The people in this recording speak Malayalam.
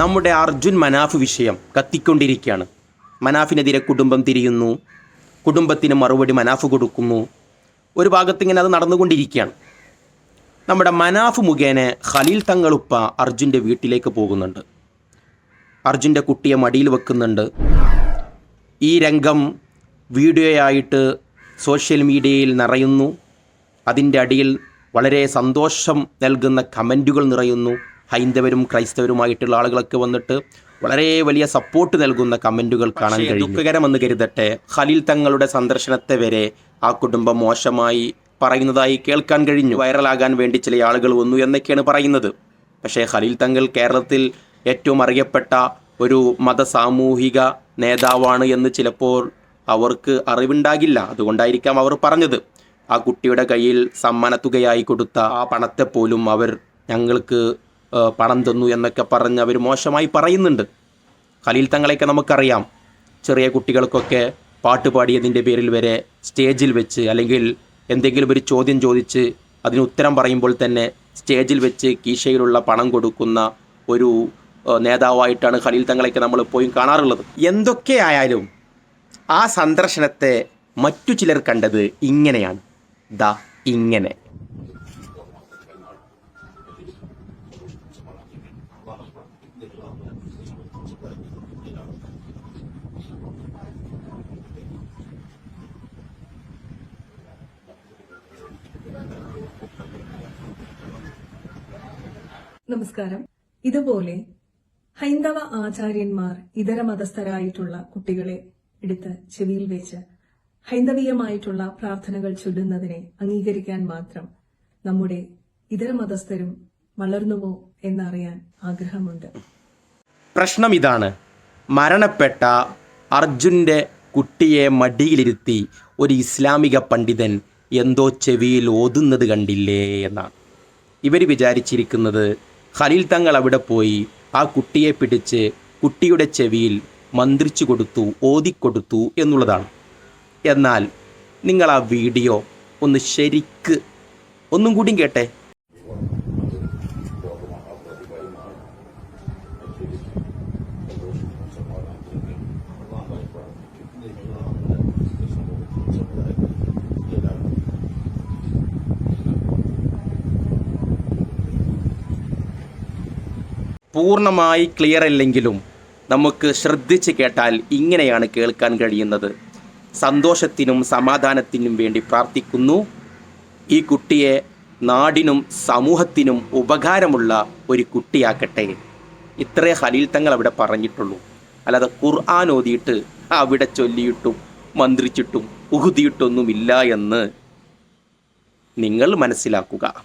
നമ്മുടെ അർജുൻ മനാഫ് വിഷയം കത്തിക്കൊണ്ടിരിക്കുകയാണ്. മനാഫിനെതിരെ കുടുംബം തിരിയുന്നു. കുടുംബത്തിന് മറുപടി മനാഫ് കൊടുക്കുന്നു. ഒരു ഭാഗത്ത് ഇങ്ങനെ അത് നടന്നുകൊണ്ടിരിക്കുകയാണ്. നമ്മുടെ മനാഫ് മുഖേന ഖലീൽ തങ്ങളുപ്പ അർജുന്റെ വീട്ടിലേക്ക് പോകുന്നുണ്ട്. അർജുന്റെ കുട്ടിയെ മടിയിൽ വെക്കുന്നുണ്ട്. ഈ രംഗം വീഡിയോയായിട്ട് സോഷ്യൽ മീഡിയയിൽ നിറയുന്നു. അതിന്റെ അടിയിൽ വളരെ സന്തോഷം നൽകുന്ന കമന്റുകൾ നിറയുന്നു. ഹൈന്ദവരും ക്രൈസ്തവരുമായിട്ടുള്ള ആളുകളൊക്കെ വന്നിട്ട് വളരെ വലിയ സപ്പോർട്ട് നൽകുന്ന കമന്റുകൾ കാണാൻ കഴിയും ദുഃഖകരമെന്ന് കരുതട്ടെ ഖലീൽ തങ്ങളുടെ സന്ദർശനത്തെ വരെ ആ കുടുംബം മോശമായി പറയുന്നതായി കേൾക്കാൻ കഴിഞ്ഞു. വൈറലാകാൻ വേണ്ടി ചില ആളുകൾ വന്നു എന്നൊക്കെയാണ് പറയുന്നത്. പക്ഷേ ഖലീൽ തങ്ങൾ കേരളത്തിൽ ഏറ്റവും അറിയപ്പെട്ട ഒരു മത സാമൂഹിക നേതാവാണ് എന്ന് ചിലപ്പോൾ അവർക്ക് അറിവുണ്ടാകില്ല. അതുകൊണ്ടായിരിക്കാം അവർ പറഞ്ഞത്. ആ കുട്ടിയുടെ കയ്യിൽ സമ്മാനത്തുകയായി കൊടുത്ത ആ പണത്തെ പോലും അവർ ഞങ്ങൾക്ക് പണം തന്നു എന്നൊക്കെ പറഞ്ഞ് അവർ മോശമായി പറയുന്നുണ്ട്. ഖലീൽ തങ്ങളെയൊക്കെ നമുക്കറിയാം. ചെറിയ കുട്ടികൾക്കൊക്കെ പാട്ട് പാടിയതിന്റെ പേരിൽ വരെ സ്റ്റേജിൽ വെച്ച് അല്ലെങ്കിൽ എന്തെങ്കിലും ഒരു ചോദ്യം ചോദിച്ച് അതിന് ഉത്തരം പറയുമ്പോൾ തന്നെ സ്റ്റേജിൽ വെച്ച് കീശയിലുള്ള പണം കൊടുക്കുന്ന ഒരു നേതാവായിട്ടാണ് ഖലീൽ തങ്ങളെയൊക്കെ നമ്മൾ പോയി കാണാറുള്ളത്. എന്തൊക്കെയായാലും ആ സന്ദർശനത്തെ മറ്റു ചിലർ കണ്ടത് ഇങ്ങനെയാണ്. ദാ ഇങ്ങനെ. നമസ്കാരം. ഇതുപോലെ ഹൈന്ദവ ആചാര്യന്മാർ ഇതര മതസ്ഥരായിട്ടുള്ള കുട്ടികളെ എടുത്ത് ചെവിയിൽ വെച്ച് ഹൈന്ദവീയമായിട്ടുള്ള പ്രാർത്ഥനകൾ ചൊല്ലുന്നതിനെ അംഗീകരിക്കാൻ മാത്രം നമ്മുടെ ഇതര മതസ്ഥരും വളർന്നുവോ എന്നറിയാൻ ആഗ്രഹമുണ്ട്. പ്രശ്നം ഇതാണ് മരണപ്പെട്ട അർജുന്റെ കുട്ടിയെ മടിയിലിരുത്തി ഒരു ഇസ്ലാമിക പണ്ഡിതൻ എന്തോ ചെവിയിൽ ഓതുന്നത് കണ്ടില്ലേ എന്നാണ്. ഇവർ വിചാരിച്ചിരിക്കുന്നത് ഖലീൽ തങ്ങൾ അവിടെ പോയി ആ കുട്ടിയെ പിടിച്ച് കുട്ടിയുടെ ചെവിയിൽ മന്ത്രിച്ചു കൊടുത്തു ഓതിക്കൊടുത്തു എന്നുള്ളതാണ്. എന്നാൽ നിങ്ങൾ ആ വീഡിയോ ഒന്ന് ശരിക്ക് ഒന്നും കൂടിയും കേട്ടെ. പൂർണമായി ക്ലിയർ അല്ലെങ്കിലും നമുക്ക് ശ്രദ്ധിച്ച് കേട്ടാൽ ഇങ്ങനെയാണ് കേൾക്കാൻ കഴിയുന്നത്. സന്തോഷത്തിനും സമാധാനത്തിനും വേണ്ടി പ്രാർത്ഥിക്കുന്നു. ഈ കുട്ടിയെ നാടിനും സമൂഹത്തിനും ഉപകാരമുള്ള ഒരു കുട്ടിയാക്കട്ടെ. ഇത്രേ ഹലീൽ തങ്ങൾ അവിടെ പറഞ്ഞിട്ടുള്ളൂ. അല്ലാതെ ഖുർആൻ ഓതിയിട്ട് അവിടെ ചൊല്ലിയിട്ടും മന്ത്രിച്ചിട്ടും ഉഹുതിയിട്ടൊന്നുമില്ല എന്ന് നിങ്ങൾ മനസ്സിലാക്കുക.